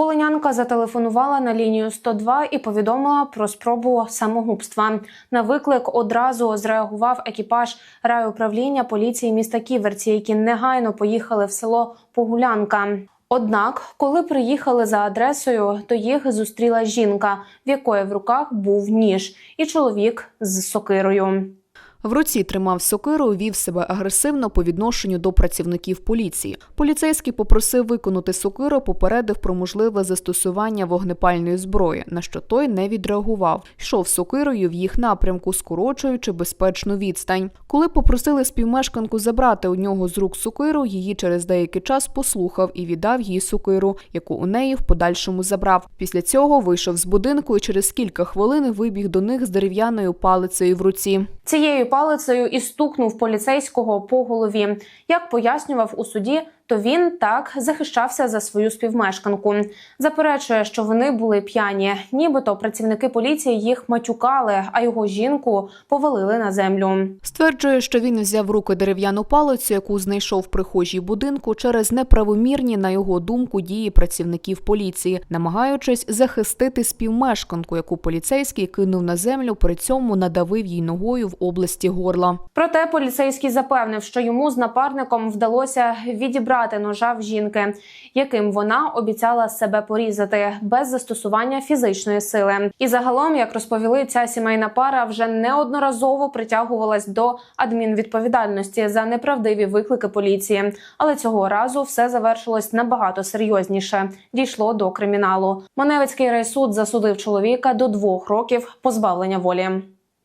Волинянка зателефонувала на лінію 102 і повідомила про спробу самогубства. На виклик одразу зреагував екіпаж райуправління поліції міста Ківерці, які негайно поїхали в село Погулянка. Однак, коли приїхали за адресою, то їх зустріла жінка, в якої в руках був ніж, і чоловік з сокирою. В руці тримав сокиру вів себе агресивно по відношенню до працівників поліції. Поліцейський попросив виконати сокиру, попередив про можливе застосування вогнепальної зброї, на що той не відреагував. Йшов сокирою в їх напрямку, скорочуючи безпечну відстань. Коли попросили співмешканку забрати у нього з рук сокиру, її через деякий час послухав і віддав їй сокиру, яку у неї в подальшому забрав. Після цього вийшов з будинку і через кілька хвилин вибіг до них з дерев'яною палицею в руці. Цією палицею і стукнув поліцейського по голові. Як пояснював у суді, то він так захищався за свою співмешканку. Заперечує, що вони були п'яні, нібито працівники поліції їх матюкали, а його жінку повалили на землю. Стверджує, що він взяв в руки дерев'яну палицю, яку знайшов в прихожій будинку через неправомірні, на його думку, дії працівників поліції, намагаючись захистити співмешканку, яку поліцейський кинув на землю, при цьому надавив їй ногою в області горла. Проте поліцейський запевнив, що йому з напарником вдалося відібрати ножа в жінки, яким вона обіцяла себе порізати без застосування фізичної сили. І загалом, як розповіли, ця сімейна пара вже неодноразово притягувалась до адмінвідповідальності за неправдиві виклики поліції. Але цього разу все завершилось набагато серйозніше. Дійшло до криміналу. Маневицький райсуд засудив чоловіка до двох років позбавлення волі.